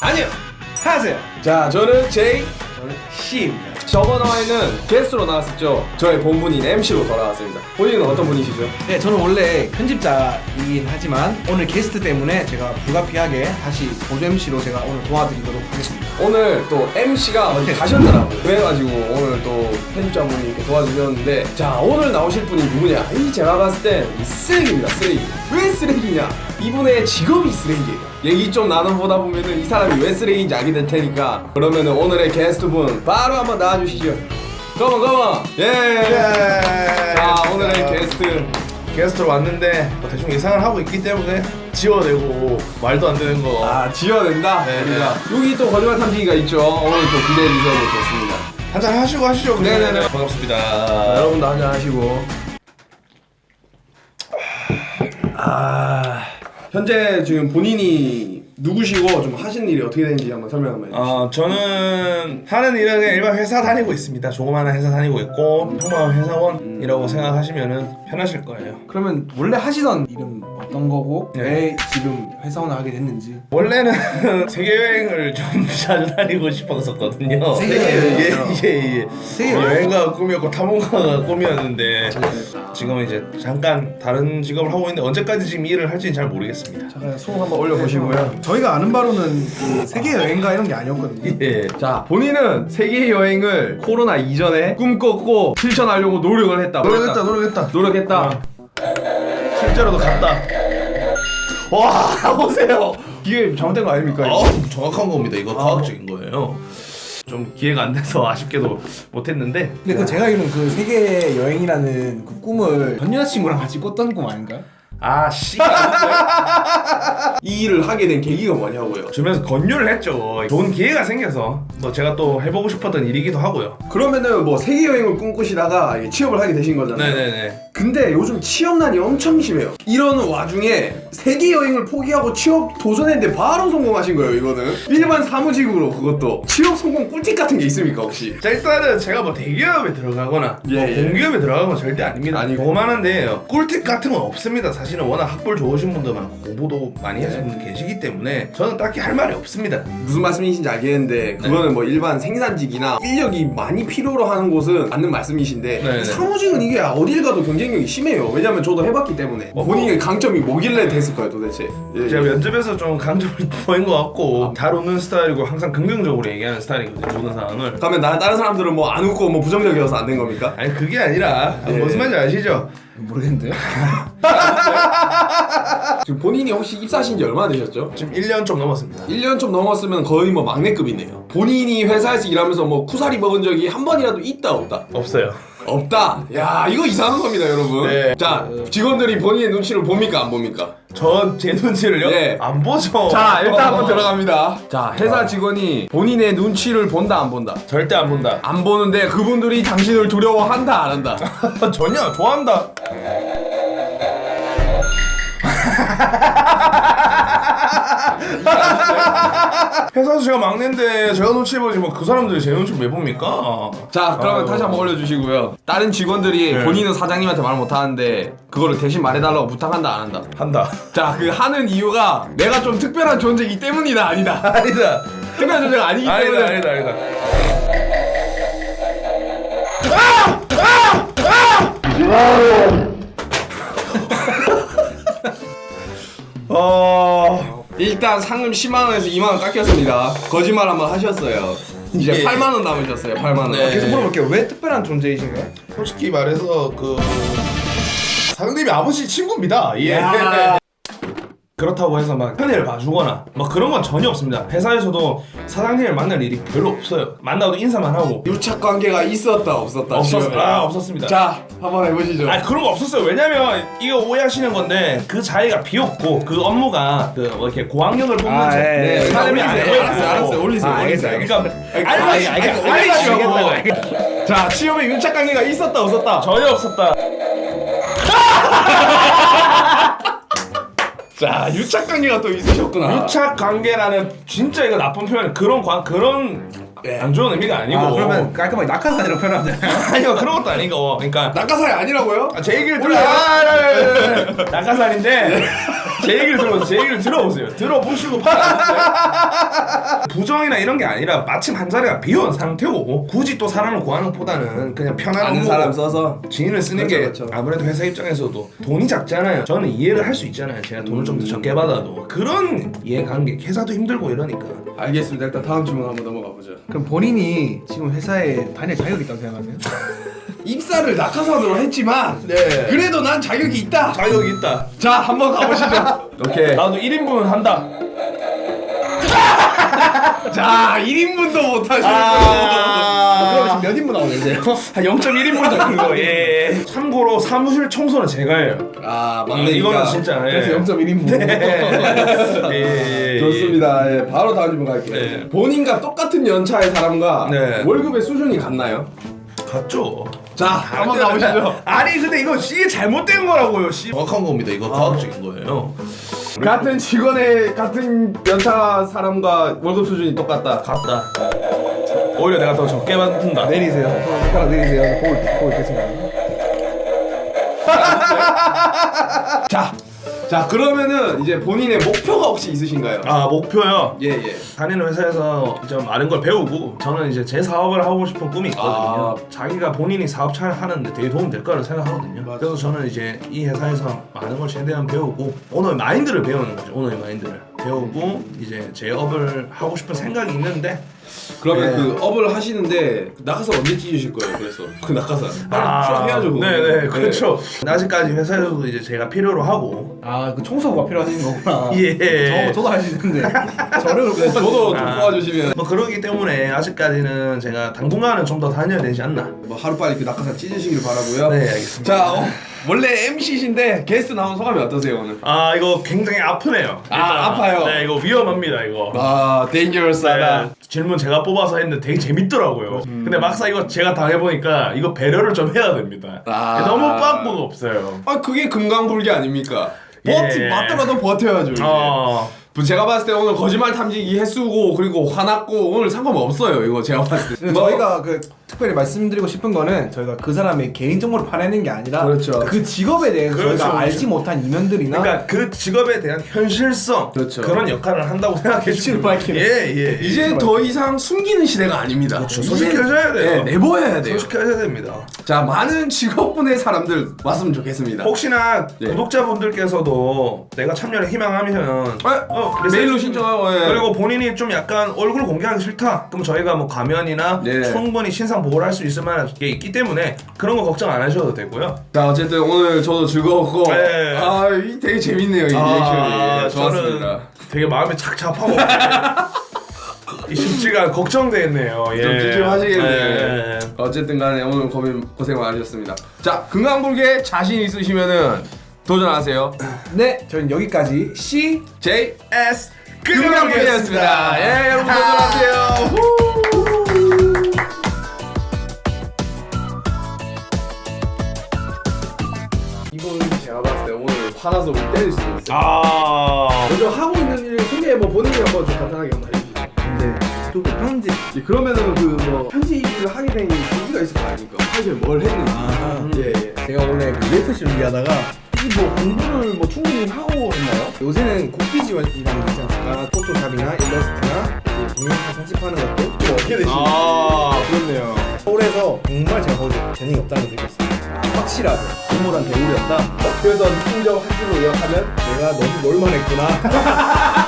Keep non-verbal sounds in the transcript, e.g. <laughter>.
아니요. 하세요. 자, 저는 제이. 저는 C입니다. 저번 화에는 게스트로 나왔었죠. 저의 본분인 MC로 돌아왔습니다. 본인은 어떤 분이시죠? 네, 저는 원래 편집자이긴 하지만 오늘 게스트 때문에 제가 불가피하게 다시 보조 MC로 제가 오늘 도와드리도록 하겠습니다. 오늘 또 MC가 어디 가셨더라고요. 그래가지고 오늘 또 편집자분이 이렇게 도와주셨는데 자 오늘 나오실 분이 누구냐? 이 제가 봤을 땐이 쓰레기입니다. 쓰레기. 왜 쓰레기냐? 이분의 직업이 쓰레기예요. 얘기 좀 나눠보다 보면은 이 사람이 왜 쓰레기인지 알게 될 테니까 그러면은 오늘의 게스트분 바로 한번 나와주시죠. 컴온 컴온. 예. 자 오늘의 게스트 게스트로 왔는데 뭐 대충 예상을 하고 있기 때문에 지워내고 말도 안 되는 거 아 지어낸다. 네, 우리가 여기 또 거짓말 탐지기가 있죠. 오늘 또 기대해 주셔도 좋습니다. 한잔 하시고 하시죠 그러면. 네네네. 반갑습니다 여러분도 한잔 하시고. 현재 지금 본인이 누구시고 좀 하시는 일이 어떻게 되는지 한번 설명 한번 해주시죠. 어 저는 하는 일은 그냥 일반 회사 다니고 있습니다 조그마한 회사 다니고 있고 평범한 회사원이라고 생각하시면은 편하실 거예요 그러면 원래 하시던 일은 어떤 거고 네. 왜 지금 회사원을 하게 됐는지 원래는 <laughs> 세계 여행을 좀 <laughs> 자주 다니고 싶었었거든요. 세계 예, 여행이요? 예, 예. 세계 여행? 여행가가 꿈이었고 탐험가가 꿈이었는데 지금은 이제 잠깐 다른 직업을 하고 있는데 언제까지 지금 이 일을 할지는 잘 모르겠습니다. 잠깐 손 한번 올려보시고요. 저희가 아는 바로는 그 세계 여행가 이런 게 아니었거든요. 예. 자 본인은 세계 여행을 코로나 이전에 꿈꿨고 실천하려고 노력을 했다. 노력했다, 노력했다. 노력했다. 실제로도 갔다. 와, 보세요. 이게 잘못된 거 아닙니까? 아, 정확한 겁니다. 이거 과학적인 거예요. 좀 기회가 안 돼서 <laughs> 아쉽게도 못했는데 근데 그 제가 알기로는 그 세계 여행이라는 그 꿈을 전 여자친구랑 같이 꿨던 꿈 아닌가요? 아 씨. 이 일을 하게 된 계기가 뭐냐고요. 주변에서 권유를 했죠. 좋은 기회가 생겨서 뭐 제가 또 해보고 싶었던 일이기도 하고요. 그러면은 뭐 세계 여행을 꿈꾸시다가 이게 취업을 하게 되신 거잖아요. 네네네. 근데 요즘 취업난이 엄청 심해요. 이러는 와중에 세계 여행을 포기하고 취업 도전했는데 바로 성공하신 거예요. 이거는 일반 사무직으로 그것도 취업 성공 꿀팁 같은 게 있습니까 혹시? 자 일단은 제가 뭐 대기업에 들어가거나 예, 뭐 예. 공기업에 들어가건 절대 아닙니다. 아니고. 고만한데 꿀팁 같은 건 없습니다. 사실은 워낙 학벌 좋으신 분들 많고 공부도 많이 하시는 분들 계시기 때문에 저는 딱히 할 말이 없습니다. 무슨 말씀이신지 알겠는데 그거는 뭐 일반 생산직이나 인력이 많이 필요로 하는 곳은 맞는 말씀이신데 네, 네. 사무직은 이게 어딜 가도 경쟁력이 심해요. 왜냐면 저도 해봤기 때문에 뭐, 본인의 강점이 뭐길래 됐을까요 도대체? 예, 제가 예. 면접에서 좀 강점을 <laughs> 보인 것 같고 잘 웃는 스타일이고 항상 긍정적으로 얘기하는 스타일이거든요. 모든 상황을. 그러면 나 다른 사람들은 뭐 안 웃고 뭐 부정적이어서 안 된 겁니까? 아니 그게 아니라 예. 무슨 말인지 아시죠? 모르겠는데요. <laughs> 지금 본인 이 혹시 입사하신 지 얼마나 되셨죠? 지금 1년 좀 넘었습니다. 1년 좀 넘었으면 거의 뭐 막내급이네요. 본인이 회사에서 일하면서 뭐 쿠사리 먹은 적이 한 번이라도 있다 없다? 없어요. 없다. 야 이거 이상한 겁니다, 여러분. 네. 자 직원들이 본인의 눈치를 봅니까 안 봅니까? 전 제 눈치를요? 예. 안 보죠. 자 일단 한번 들어갑니다. 자 회사 직원이 본인의 눈치를 본다 안 본다? 절대 안 본다. 안 보는데 그분들이 당신을 두려워한다 안 한다? <laughs> 전혀 좋아한다. <laughs> 회사에서 제가 막내인데 제가 눈치 보지 뭐 그 사람들이 제 눈치 왜 봅니까? 자 그러면 아유. 다시 한번 올려주시고요. 다른 직원들이 네. 본인은 사장님한테 말 못하는데 그거를 대신 말해달라고 부탁한다 안 한다? 한다. 자 그 하는 이유가 내가 좀 특별한 존재이기 때문이다 아니다? <laughs> 아니다. 특별한 존재가 아니기 아니다 때문에 아니다 아니다. 어 일단 상금 10만 원에서 2만 원 깎였습니다. 거짓말 한번 하셨어요. 이제 예. 8만 원 남으셨어요. 8만 원. 네. 계속 물어볼게요. 왜 특별한 존재이신가요? 솔직히 말해서 그 사장님이 아버지 친구입니다. 예. 야. 그렇다고 해서 막 편애를 봐주거나 막 그런 건 전혀 없습니다. 회사에서도 사장님을 만날 일이 별로 없어요. 만나도 인사만 하고 유착 관계가 있었다 없었다. 없었 지금. 아 없었습니다. 자 한번 해보시죠. 아 그런 거 없었어요. 왜냐면 이거 오해하시는 건데 그 자리가 비었고 그 업무가 그뭐 이렇게 고학력을 뽑는 아, 자- 예, 예. 그 사람이 올리세요. 아니고 알았어요, 알았어요. 올리세요, 아, 올리세요. 알겠어요, 그러니까 아, 알리시 아, 아, 알리시라고 알겠다고. 자 취업에 유착 관계가 있었다 없었다. 전혀 없었다. <laughs> 자 유착 관계가 또 있으셨구나. 유착 관계라는 진짜 이거 나쁜 표현 그런 관 그런 네. 안 좋은 의미가 아니고 아, 그러면 깔끔하게 낙하산이라고 표현하잖아요. <laughs> 아니요 그런 것도 아니고 그러니까 낙하산이 아니라고요? 아, 제 얘기를 올려. 들어요. <laughs> 낙하산인데 제 얘기를 들어보세요. 제 얘기를 들어보세요. 들어보시고 판단하세요. 부정이나 이런 게 아니라 마침 한 자리가 비운 상태고 굳이 또 사람을 구하는 것보다는 그냥 편한 아는 업무로 사람 써서 지인을 쓰는 그렇죠, 게 그렇죠. 아무래도 회사 입장에서도 돈이 작잖아요. 저는 이해를 할 수 있잖아요. 제가 돈을 좀 더 적게 받아도 그런 이해관계 회사도 힘들고 이러니까 알겠습니다. 일단 다음 질문 한번 넘어가 보죠. 그럼 본인이 지금 회사에 다닐 자격이 있다고 생각하세요? <laughs> 입사를 낙하산으로 했지만 네. 그래도 난 자격이 있다. 자격이 있다. 자 한번 가보시죠. <laughs> 오케이. 나도 1인분은 한다. <laughs> 자 1인분도 못하시는 아, 그럼 지금 몇 인분 나오는데요 <laughs> 한 0.1인분 정도. 예. 참고로 사무실 청소는 제가 해요. 아 음, 이거는 진짜, 예. 그래서 0.1인분. 예, 예. 좋습니다. 예, 바로 다음 질문 갈게요. 네. 본인과 똑같은 연차의 사람과 네. 월급의 수준이 같나요? 갔죠. 자 한번 가보시죠. 아니 근데 이거 이게 잘못된 거라고요. 씨. 정확한 겁니다. 이거 과학적인 거예요. 같은 직원의 같은 연차 사람과 월급 수준이 똑같다. 같다. 오히려 내가 더 적게 받는다. 내리세요. 손가락 내리세요. 거울 겠습니다. <laughs> 자, 자 그러면은 이제 본인의 목표가 혹시 있으신가요? 아 목표요. 예 예. 다니는 회사에서 좀 많은 걸 배우고 저는 이제 제 사업을 하고 싶은 꿈이 있거든요. 아. 자기가 본인이 사업차를 하는데 되게 도움 될 거라고 생각하거든요. 그래서 저는 이제 이 회사에서 많은 걸 최대한 배우고 오너의 마인드를 배우는 거죠. 오너의 마인드를 배우고 이제 제 업을 하고 싶은 생각이 있는데 그러면 예. 그 업을 하시는데 그 낙하산 언제 찢으실 거예요? 그래서 그 낙하산 빨리 취업해야죠. 그거. 네네 그렇죠. 아직까지 회사에서도 이제 제가 필요로 하고 아, 그 청소부가 필요하신 거구나. <laughs> 예. 저, 저도 할 수 있는데. 저를 네, 저도 좀 아. 도와주시면 뭐 그러기 때문에 아직까지는 제가 당분간은 좀 더 다녀야 되지 않나. 뭐 하루 빨리 그 낙하산 찢으시길 바라고요. 네 알겠습니다. 자 어, 원래 MC신데 게스트 나온 소감이 어떠세요 오늘? 아 이거 굉장히 아프네요. 아, 아파요? 네 이거 위험합니다 이거. 아 데인저러스하다. 네, 질문 제가 뽑아서 했는데 되게 재밌더라고요. 음. 근데 막상 이거 제가 당해보니까 이거 배려를 좀 해야 됩니다. 아. 너무 빵꾸가 없어요. 아 그게 금강불개 아닙니까? 버티 예. 맞더라도 버텨야죠. 이제. 어. 뭐 제가 봤을 때 오늘 거짓말 탐지기 횟수고 그리고 화났고 오늘 상관없어요 이거 제가 봤을 때. 근데 저희가 그 특별히 말씀드리고 싶은 거는 저희가 그 사람의 개인 정보를 파내는 게 아니라 그렇죠. 그 직업에 대해서 그렇죠, 저희가 그렇죠. 알지 못한 이면들이나 그러니까 그 직업에 대한 현실성 그렇죠. 런 역할을 한다고 생각해 현실을 밝히는. 예예. 이제 더 이상 숨기는 시대가 아닙니다. 그렇죠. 솔직해져야 돼요. 네, 내보여야 돼요. 솔직해야 됩니다. 자 많은 직업군의 사람들 왔으면 좋겠습니다. 혹시나 예. 구독자분들께서도 내가 참여를 희망하면 아, 어, 메일로 메시지 신청하고 예. 그리고 본인이 좀 약간 얼굴 공개하기 싫다. 그럼 저희가 뭐 가면이나 네. 충분히 신상 보호를 할 수 있을 만한 게 있기 때문에 그런 거 걱정 안 하셔도 되고요. 자 어쨌든 오늘 저도 즐거웠고 네. 아 이 되게 재밌네요 이 리액션이 예, 좋았습니다. 저는 되게 마음이 착잡하고 이 <laughs> 쉽지가 걱정되네요. 예. 좀 찝찝하시겠네요. 예. 어쨌든 간에 오늘 고민 고생 많으셨습니다. 자 금강불개 자신 있으시면은 도전하세요. 네, 저희는 여기까지 C J S 금강불개였습니다. 예 여러분 도전하세요. 후. 이건 제가 봤을 때 오늘 화나서 우리 때릴 수도 있어요. 아. 먼저 하고 있는 일 소개 뭐 본인이 한번 좀 간단하게 한번 해주세요. 또 편집 예, 그러면은 그 뭐 편집을 하게 된 계기가 있을 거 아닙니까? 사실 뭘 했는지. 아. 예, 예. 제가 원래 그 UFC 준비하다가 이뭐 공부를 뭐 충분히 하고 했나요? 요새는 곡비 지원이라는 게 있지 않습니까? 포토샵이나 일러스트나 그 동영상 편집하는 것도 좀 어떻게 되시나요? 아. 그렇네요. 서울에서 정말 제가 거기서 재능이 없다는 걸 느꼈어요. 확실하게 동물한 배우였다. 그래서 팀적 한 줄로 요약하면 내가 너무 놀만 했구나. <laughs>